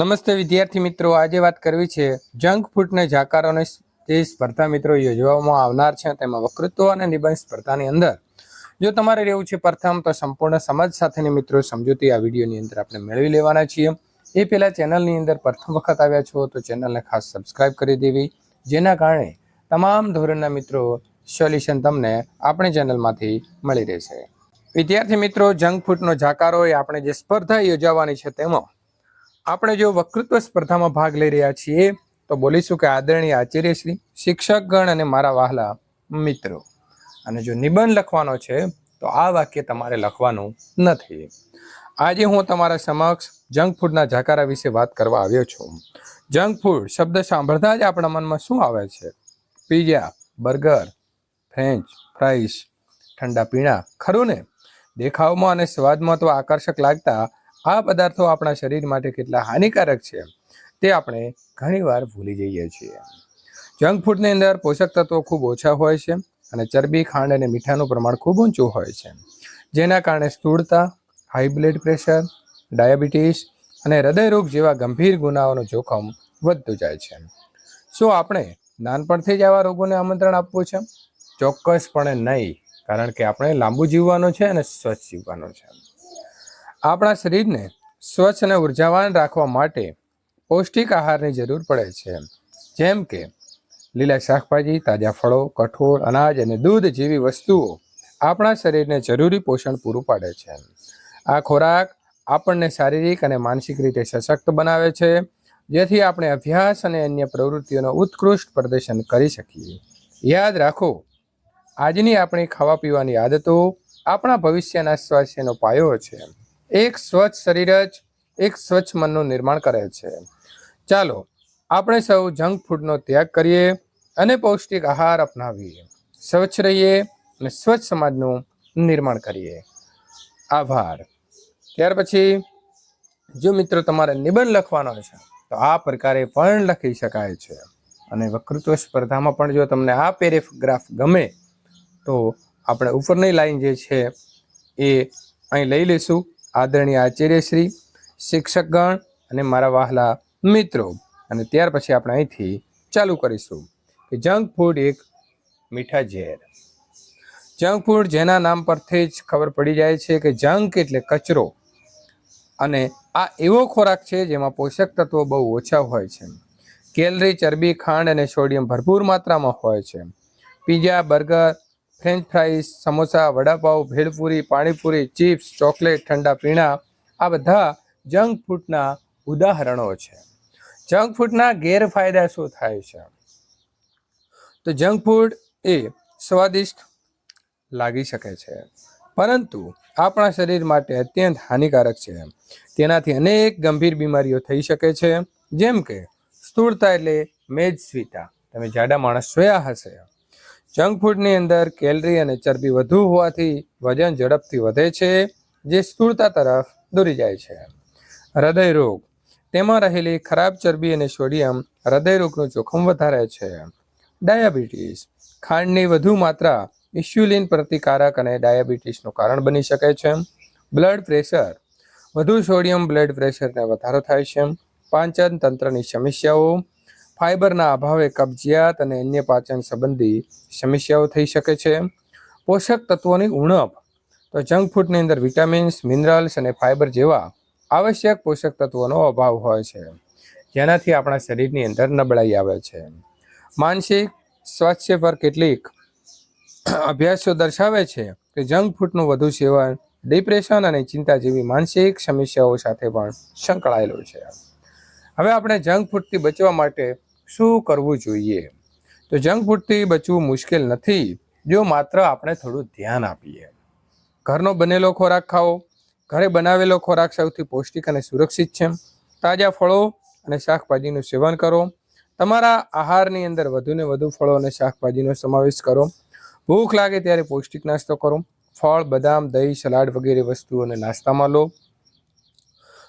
નમસ્તે વિદ્યાર્થી મિત્રો, આજે વાત કરવી છે જંક ફૂડને જાકારોની જે સ્પર્ધા મિત્રો યોજવામાં આવનાર છે, તેમાં વક્તૃત્વ અને નિબંધ સ્પર્ધાની અંદર. જો તમારે રહેવું છે પ્રથમ, તો સંપૂર્ણ સમજ સાથેની મિત્રો સમજૂતી આ વિડીયોની અંદર આપણે મેળવી લેવાના છીએ. એ પહેલાં ચેનલની અંદર પ્રથમ વખત આવ્યા છો, તો ચેનલને ખાસ સબસ્ક્રાઇબ કરી દેવી. જેના કારણે તમામ ધોરણના મિત્રો સોલ્યુશન તમને આપણી ચેનલમાંથી મળી રહેશે. વિદ્યાર્થી મિત્રો, જંક ફૂડનો જાકારો એ આપણે જે સ્પર્ધા યોજાવાની છે, તેમાં આપણે જો વક્તૃત્વ સ્પર્ધામાં ભાગ લઈ રહ્યા છીએ, તો બોલીશું કે આદરણીય આચાર્યશ્રી, શિક્ષકગણ અને મારા વહાલા મિત્રો. અને જો નિબંધ લખવાનો છે, તો આ વાક્ય તમારે લખવાનું નથી. આજે હું તમારા સમક્ષ જંક ફૂડના જાકારા વિશે વાત કરવા આવ્યો છું. જંક ફૂડ શબ્દ સાંભળતા જ આપણા મનમાં શું આવે છે? પીઝા, બર્ગર, ફ્રેન્ચ ફ્રાઈસ, ઠંડા પીણા, ખરું ને? દેખાવમાં અને સ્વાદમાં તો આકર્ષક લાગતા આ પદાર્થો આપણા શરીર માટે કેટલા હાનિકારક છે તે આપણે ઘણીવાર ભૂલી જઈએ છીએ. જંક ફૂડની અંદર પોષક તત્વો ખૂબ ઓછા હોય છે અને ચરબી, ખાંડ અને મીઠાનું પ્રમાણ ખૂબ ઊંચું હોય છે. જેના કારણે સ્થૂળતા હાઈ બ્લડ પ્રેશર ડાયાબિટીસ અને હૃદયરોગ જેવા ગંભીર ગુનાઓનું જોખમ વધતું જાય છે. શું આપણે નાનપણથી જ આવા રોગોને આમંત્રણ આપવું છે? ચોક્કસપણે નહીં, કારણ કે આપણે લાંબુ જીવવાનું છે અને સ્વચ્છ જીવવાનું છે. આપણા શરીરને સ્વચ્છ અને ઉર્જાવાન રાખવા માટે પૌષ્ટિક આહારની જરૂર પડે છે. જેમ કે લીલા શાકભાજી, તાજા ફળો, કઠોળ, અનાજ અને દૂધ જેવી વસ્તુઓ આપણા શરીરને જરૂરી પોષણ પૂરું પાડે છે. આ ખોરાક આપણને શારીરિક અને માનસિક રીતે સશક્ત બનાવે છે, જેથી આપણે અભ્યાસ અને અન્ય પ્રવૃત્તિઓનો ઉત્કૃષ્ટ પ્રદર્શન કરી શકીએ. યાદ રાખો, આજની આપણી ખાવા પીવાની આદતો આપણા ભવિષ્યના સ્વાસ્થ્યનો પાયો છે. એક સ્વચ્છ શરીર જ, એક સ્વચ્છ મનનું નિર્માણ કરે છે. ચાલો, આપણે સૌ જંક ફૂડનો ત્યાગ કરીએ અને પૌષ્ટિક આહાર અપનાવીએ. સ્વચ્છ રહીએ અને સ્વચ્છ સમાજનું નિર્માણ કરીએ. આભાર. ત્યાર પછી, જો મિત્રો તમારે નિબંધ લખવાનો છે, તો આ પ્રકારે પણ લખી શકાય છે. અને વક્તૃત્વ સ્પર્ધામાં પણ જો તમને આ પેરેગ્રાફ ગમે, તો આપણે ઉપરની લાઈન જે છે, એ અહીં લઈ લઈશું. આદરણીય આચાર્યશ્રી, શિક્ષકગણ અને મારા વહાલા મિત્રો. અને ત્યાર પછી આપણે અહીંથી ચાલુ કરીશું કે જંક ફૂડ એક મીઠા ઝેર. જંક ફૂડ જેના નામ પરથી જ ખબર પડી જાય છે કે જંક એટલે કચરો. અને આ એવો ખોરાક છે જેમાં પોષક તત્વો બહુ ઓછા હોય છે. કેલરી, ચરબી, ખાંડ અને સોડિયમ ભરપૂર માત્રામાં હોય છે. Pizza, burger French fries samosa vadapav bhelpuri panipuri chips chocolate ઠંડા પીણા આ બધા જંક ફૂડના ઉદાહરણો છે. જંક ફૂડના ગેરફાયદા શું થાય છે? તો જંક ફૂડ એ સ્વાદિષ્ટ લાગી શકે છે. પરંતુ આપણા શરીર માટે અત્યંત હાનિકારક છે. તેનાથી અનેક ગંભીર બીમારીઓ થઈ શકે છે. જેમ કે સ્થૂળતા એટલે મેદસ્વીતા. તમે જાડા માણસ જોયા હશે. જંક ફૂડની અંદર કેલરી અને ચરબી વધુ હોવાથી વજન ઝડપથી વધે છે, જે સ્થૂળતા તરફ દોરી જાય છે. હૃદય રોગ. તેમાં રહેલી ખરાબ ચરબી અને સોડિયમ હૃદય રોગનું જોખમ વધારે છે. ડાયાબિટીસ. ખાંડની વધુ માત્રા ઇન્સ્યુલિન પ્રતિકારક અને ડાયાબિટીસનું કારણ બની શકે છે. Blood pressure. વધુ સોડિયમ બ્લડ પ્રેશરને વધારો થાય છે. પાચન તંત્રની સમસ્યાઓ. ફાઇબરના અભાવે કબજિયાત અને અન્ય પાચન સંબંધી સમસ્યાઓ થઈ શકે છે. પોષક તત્વોની ઉણપ. તો જંક ફૂડની અંદર વિટામિન્સ, મિનરલ્સ અને ફાઇબર જેવા આવશ્યક પોષક તત્વોનો અભાવ હોય છે. જેનાથી આપણા શરીરની અંદર નબળાઈ આવે છે. માનસિક સ્વાસ્થ્ય પર કેટલીક અભ્યાસો દર્શાવે છે કે જંક ફૂડનું વધુ સેવન, ડિપ્રેશન અને ચિંતા જેવી માનસિક સમસ્યાઓ સાથે પણ સંકળાયેલું છે. હવે આપણે જંક ફૂડથી બચવા માટે શું કરવું જોઈએ? તો જંક ફૂડથી બચવું મુશ્કેલ નથી, જો માત્ર આપણે થોડું ધ્યાન આપીએ. ઘરનો બનેલો ખોરાક ખાઓ ઘરે બનાવેલો ખોરાક સૌથી પૌષ્ટિક અને સુરક્ષિત છે. તાજા ફળો અને શાકભાજીનું સેવન કરો. તમારા આહારની અંદર વધુને વધુ ફળો અને શાકભાજીનો સમાવેશ કરો. ભૂખ લાગે ત્યારે પૌષ્ટિક નાસ્તો કરો. ફળ, બદામ, દહીં, સલાડ વગેરે વસ્તુઓને નાસ્તામાં લો.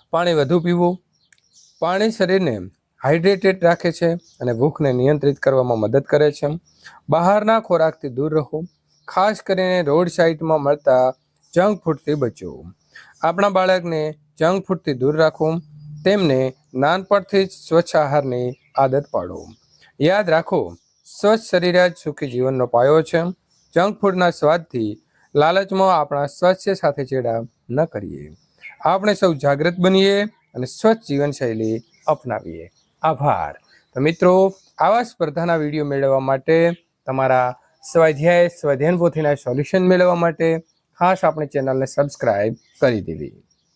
પાણી વધુ પીવું. પાણી શરીરને હાઇડ્રેટેડ રાખે છે અને ભૂખને નિયંત્રિત કરવામાં મદદ કરે છે. બહારના ખોરાકથી દૂર રહો. ખાસ કરીને રોડ સાઇડમાં મળતા જંક ફૂડથી બચો. આપણા બાળકને જંક ફૂડથી દૂર રાખો. તેમને નાનપણથી જ સ્વચ્છ આહારની આદત પાડો. યાદ રાખો, સ્વચ્છ શરીર જ સુખી જીવનનો પાયો છે. જંક ફૂડના સ્વાદથી લાલચમાં આપણા સ્વાસ્થ્ય સાથે ચેડા ન કરીએ. આપણે સૌ જાગૃત બનીએ અને સ્વચ્છ જીવનશૈલી અપનાવીએ. આભાર. તો મિત્રો, આવા સ્પર્ધાના વીડિયો મેળવવા માટે તમારા સ્વાધ્યાય સ્વાધ્યાયન પોથીના સોલ્યુશન મેળવવા માટે ખાસ આપણે ચેનલને સબસ્ક્રાઈબ કરી દેવી.